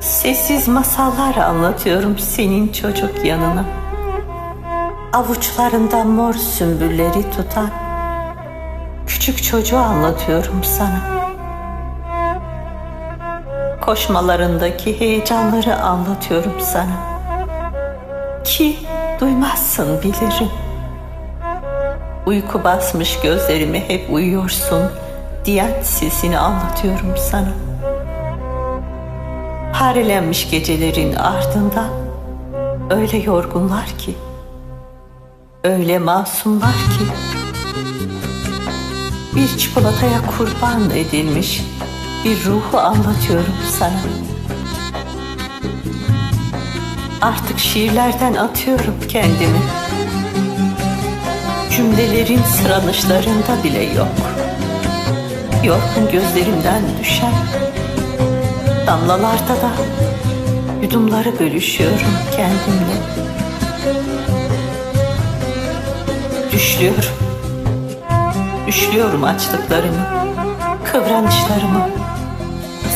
Sessiz masallar anlatıyorum senin çocuk yanına. Avuçlarında mor sümbülleri tutan küçük çocuğu anlatıyorum sana. Koşmalarındaki heyecanları anlatıyorum sana. Ki duymazsın bilirim. Uyku basmış gözlerimi hep uyuyorsun diyen sesini anlatıyorum sana. Harelenmiş gecelerin ardından öyle yorgunlar ki, öyle masumlar ki, bir çikolataya kurban edilmiş bir ruhu anlatıyorum sana. Artık şiirlerden atıyorum kendimi. Cümlelerin sıranışlarında bile yok. Yorgun gözlerimden düşen damlalarda da yudumları bölüşüyorum kendimle. Düşlüyorum. Düşlüyorum açlıklarımı, kıvranışlarımı.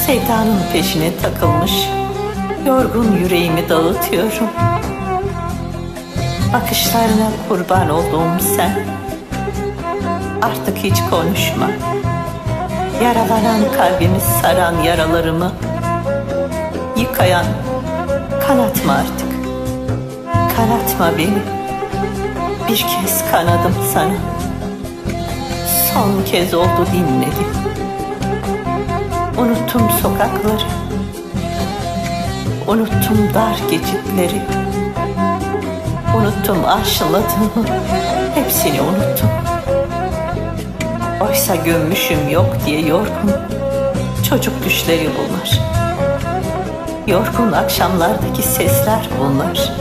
Sevdanın peşine takılmış, yorgun yüreğimi dağıtıyorum. Bakışlarına kurban olduğum sen, artık hiç konuşma. Yaralanan kalbimi saran yaralarımı yıkayan kanatma artık. Kanatma beni. Bir kez kanadım sana. Son kez oldu dinmedim. Unuttum sokakları. Unuttum dar geçitleri. Unuttum aşıladığımı. Hepsini unuttum. Oysa gömmüşüm yok diye yorgun. Çocuk düşleri bunlar. Yorgun akşamlardaki sesler bunlar.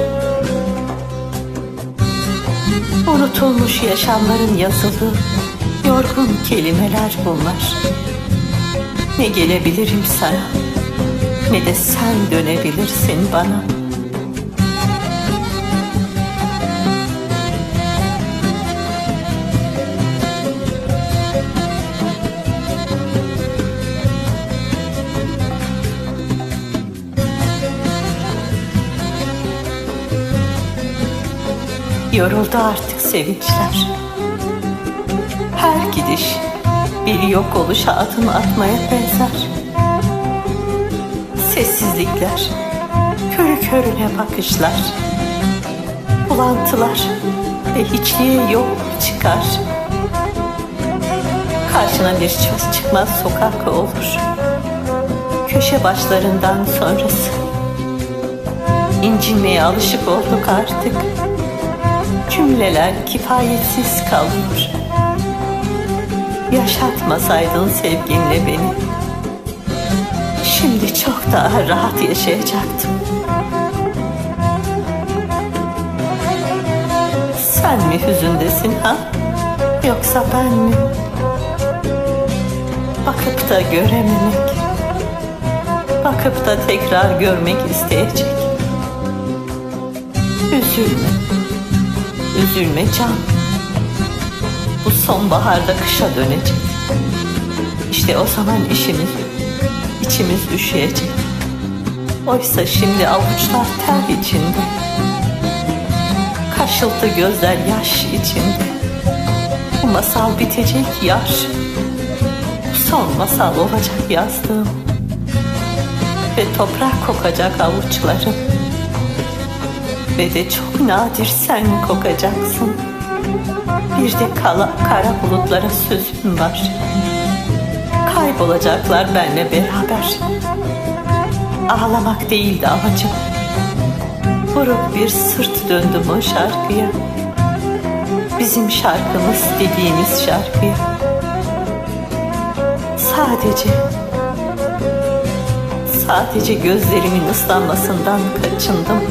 Unutulmuş yaşamların yazılı yorgun kelimeler bunlar. Ne gelebilirim sana ne de sen dönebilirsin bana. Yoruldu artık sevinçler. Her gidiş bir yok oluşa adım atmaya benzer. Sessizlikler, körü körüne bakışlar, bulantılar ve hiçliğe yok çıkar. Karşına bir çıkmaz sokak olur. Köşe başlarından sonrası. İncinmeye alışık olduk artık. Cümleler kifayetsiz kalıyor. Yaşatmasaydın sevginle beni. Şimdi çok daha rahat yaşayacaktım. Sen mi hüzündesin ha? Yoksa ben mi? Bakıp da görememek. Bakıp da tekrar görmek isteyecek. Üzülme. Üzülme can. Bu sonbaharda kışa dönecek. İşte o zaman işimiz, içimiz üşüyecek. Oysa şimdi avuçlar ter içinde. Kaşıltı gözler yaş içinde. Bu masal bitecek yar. Son masal olacak yazdığım. Ve toprak kokacak avuçlarım ve de çok nadir sen kokacaksın. Bir de kala, kara bulutlara sözüm var. Kaybolacaklar benle beraber. Ağlamak değildi amacım. Buruk bir sırt döndüm o şarkıya. Bizim şarkımız dediğimiz şarkıya. Sadece, sadece gözlerimin ıslanmasından kaçındım.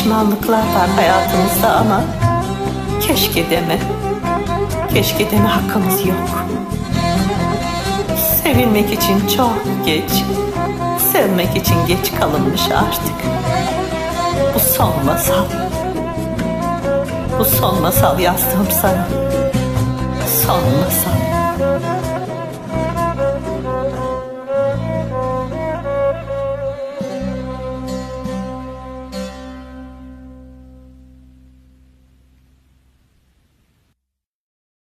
Pişmanlıklar var hayatımızda ama keşke deme. Keşke deme hakkımız yok. Sevilmek için çok geç. Sevmek için geç kalınmış artık. Bu son masal. Bu son masal yazdım sana. Son masal.